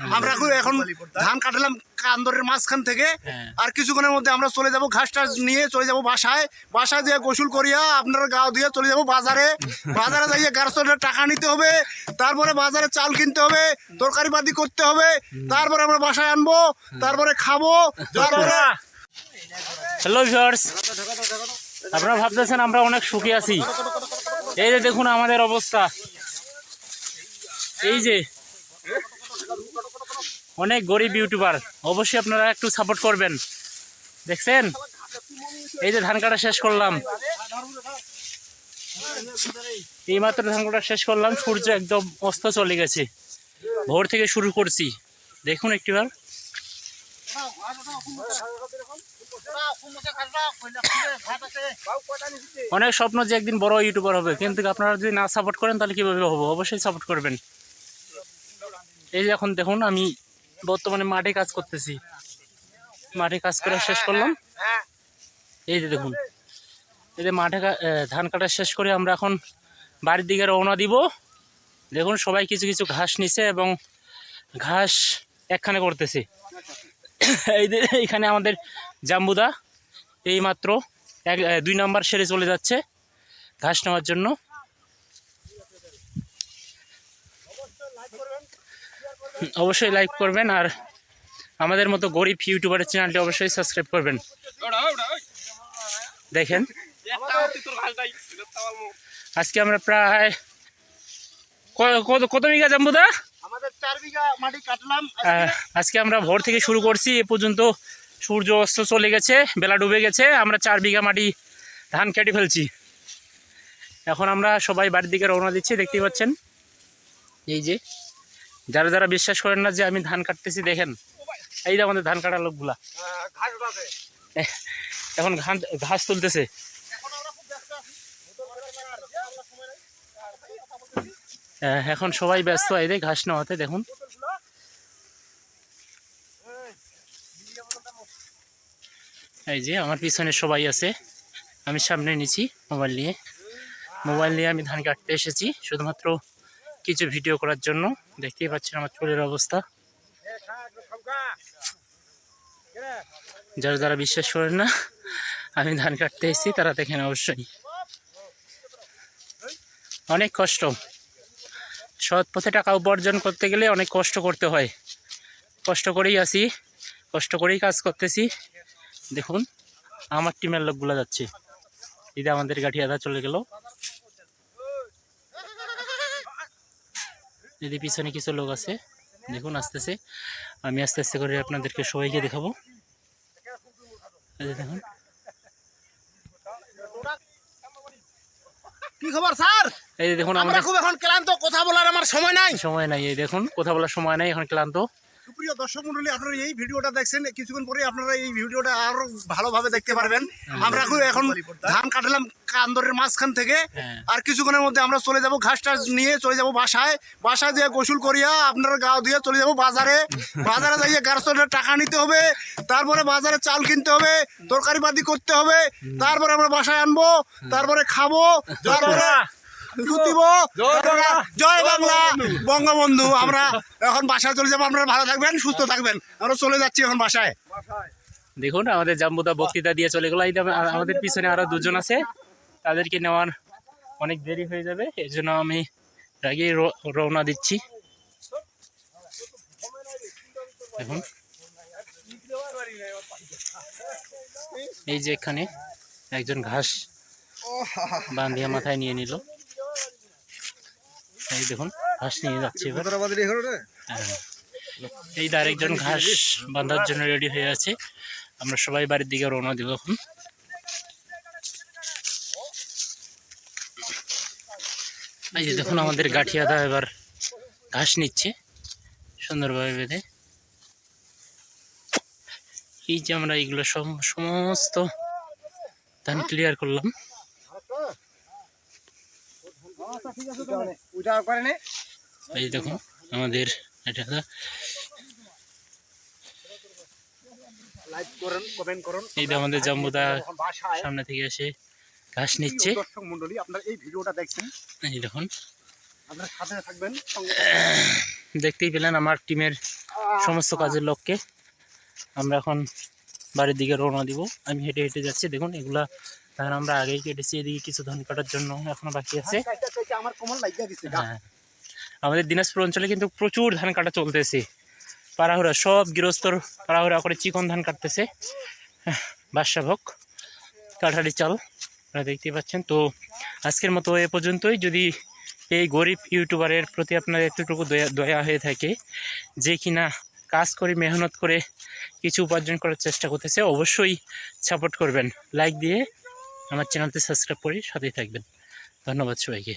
আমরা এখন- এখন ধান কাটলাম কান্দরের মাঝখান থেকে। হ্যাঁ। আর কিছুক্ষণের মধ্যে আমরা চলে যাব ঘাস টাস নিয়ে চলে যাব বাসায়। বাসায় দিয়ে গোসল করিয়া আপনার গাও দিয়ে চলে যাব বাজারে। বাজারে যাইয়ে গার্সনের টাকা নিতে হবে। তারপরে বাজারে চাল কিনতে হবে তরকারি পাতি করতে হবে। তারপরে আমরা বাসায় আনব তারপরে খাব। তারপরে হ্যালো ভিউয়ার্স আপনারা ভাবতেছেন আমরা অনেক সুখী আছি। এই যে দেখুন আমাদের অবস্থা। এই যে অনেক গরিব ইউটিউবার। অবশ্যই আপনারা একটু সাপোর্ট করবেন। দেখছেন? এই যে ধান কাটা শেষ করলাম। এই মাত্র ধান কাটা শেষ করলাম, সূর্য একদম অস্ত চলে গেছে। ভোর থেকে শুরু করছি। দেখুন একটিবার। অনেক স্বপ্ন যে একদিন বড় ইউটিউবার হবে, কিন্তু আপনারা যদি না সাপোর্ট করেন, তাহলে কীভাবে হব? অবশ্যই সাপোর্ট করবেন। এই যে এখন দেখুন, আমি বর্তমানে মাঠে কাজ করতেছি। মাঠে কাজ করে শেষ করলাম। এই যে দেখুন এই যে মাঠে ধান কাটা শেষ করে আমরা এখন বাড়ির দিকে রওনা দিব। দেখুন সবাই কিছু কিছু ঘাস নিছে এবং ঘাস একখানে করতেছে। এই যে এইখানে আমাদের জাম্বুদা এই মাত্র এক দুই নাম্বার সেরে চলে যাচ্ছে ঘাস নেওয়ার জন্য। অবশ্যই লাইক করবেন আর আমাদের মতো গরিব ইউটিউবারের চ্যানেলটি অবশ্যই সাবস্ক্রাইব করবেন। দেখেন। আজকে আমরা প্রায় কত বিঘা জাম্বুদা আহ, আজকে আমরা ভোর থেকে শুরু করছি এ পর্যন্ত সূর্য অস্ত চলে গেছে বেলা ডুবে গেছে আমরা চার বিঘা মাটি ধান কেটে ফেলছি। এখন আমরা সবাই বাড়ির দিকে রওনা দিচ্ছি দেখতেই পাচ্ছেন। এই যে যারা যারা বিশ্বাস করেন না যে আমি ধান কাটতেছি দেখেন। এই যে আমাদের ধান কাটার লোকগুলা। এখন ঘাস তুলতেছে। আহ, এখন সবাই ব্যস্ত এই যে ঘাস নেওয়াতে দেখুন। এই যে আমার পিছনে সবাই আছে। আমি সামনে নিছি মোবাইল নিয়ে। মোবাইল নিয়ে আমি ধান কাটতে এসেছি শুধুমাত্র কিছু ভিডিও করার জন্য। দেখতেই পাচ্ছেন আমার চুলের অবস্থা। যারা যারা বিশ্বাস করেন না, আমি ধান কাটতে এসেছি, তারা দেখেন অবশ্যই। অনেক কষ্ট। সৎ পথে টাকা উপার্জন করতে গেলে অনেক কষ্ট করতে হয়। কষ্ট করেই আসি কষ্ট করেই কাজ করতেছি। দেখুন, আমার টিমের লোকগুলো যাচ্ছে। এই আমাদের গাঠি আধা চলে গেল। যদি পিছনে কিছু লোক আছে দেখুন আস্তে আস্তে আমি আস্তে আস্তে করে আপনাদেরকে সবাইকে দেখাবো। দেখুন। কি খবর স্যার? এই দেখুন আমরা খুব এখন ক্লান্ত কথা বলার আমার সময় নাই। সময় নাই এই দেখুন কথা বলার সময় নাই এখন ক্লান্ত। সুপ্রিয় দর্শক মন্ডলী আপনারা এই ভিডিওটা দেখছেন কিছুক্ষণ পরে আপনারা এই ভিডিওটা আরও ভালোভাবে দেখতে পারবেন। আমরা এখন- এখন ধান কাটলাম কান্দরের মাঝখান থেকে। হ্যাঁ। আর কিছুক্ষণের মধ্যে আমরা চলে যাব ঘাস টাস নিয়ে চলে যাব বাসায়। বাসায় দিয়ে গোসল করিয়া আপনার গাও দিয়ে চলে যাব বাজারে। বাজারে যাইয়ে গার্সনের টাকা নিতে হবে তারপরে বাজারে চাল কিনতে হবে তরকারি পাতি করতে হবে তারপরে আমরা বাসায় আনব তারপরে খাব। তারপরে দিব। জয় বাংলা। বঙ্গবন্ধু আমরা এখন বাসায় চলে যাব। আপনারা ভালো থাকবেন সুস্থ থাকবেন। আমরা চলে যাচ্ছি এখন বাসায়। দেখুন আমাদের জাম্বুদা বক্তৃতা দিয়ে চলে গেল। এই আমাদের পিছনে আরও দুজন আছে। তাদেরকে নেওয়ার অনেক দেরি হয়ে যাবে। এর জন্য আমি আগে রওনা দিচ্ছি। দেখুন। এই যে এখানে একজন ঘাস বান্ধিয়া মাথায় নিয়ে নিল। এই দেখুন ঘাস নিয়ে যাচ্ছে এবার। হ্যাঁ। এই যে আরেকজন ঘাস বাঁধার জন্য রেডি হয়ে আছে। আমরা সবাই বাড়ির দিকে রওনা দিব এখন। এই যে দেখুন আমাদের গাঠিয়াদা এবার ঘাস নিচ্ছে সুন্দরভাবে বেঁধে। এই যে আমরা এইগুলো সম- সমস্ত ধান ক্লিয়ার করলাম। এই দেখুন আমাদের এটা এই যে আমাদের জাম্বুদা সামনে থেকে এসে ঘাস নিচ্ছে। দর্শক মন্ডলী আপনারা এই ভিডিওটা দেখছেন। এই দেখুন। আপনারা সাথে থাকবেন দেখতেই পেলেন আমার টিমের সমস্ত কাজের লোককে। আমরা এখন বাড়ির দিকে রওনা দিব। আমি হেঁটে হেঁটে যাচ্ছি। দেখুন এগুলা ধান আমরা আগেই কেটেছি এদিকে কিছু ধান কাটার জন্য এখনও বাকি আছে। কোমল লাগিয়া গেছে হ্যাঁ। আমাদের দিনাজপুর অঞ্চলে কিন্তু প্রচুর ধান কাটা চলতেছে। পাড়াহুড়া সব গৃহস্থর পাড়াহুড়া করে চিকন ধান কাটতেছে। বাদশা ভোগ কাঠারি চাল আপনারা দেখতেই পাচ্ছেন। তো আজকের মতো এ পর্যন্তই। যদি এই গরিব ইউটিউবারের প্রতি আপনার এতটুকু দয়া দয়া হয়ে থাকে যে কিনা কাজ করে মেহনত করে কিছু উপার্জন করার চেষ্টা করতেছে অবশ্যই সাপোর্ট করবেন। লাইক দিয়ে আমার চ্যানেলটি সাবস্ক্রাইব করে সাথেই থাকবেন। ধন্যবাদ সবাইকে।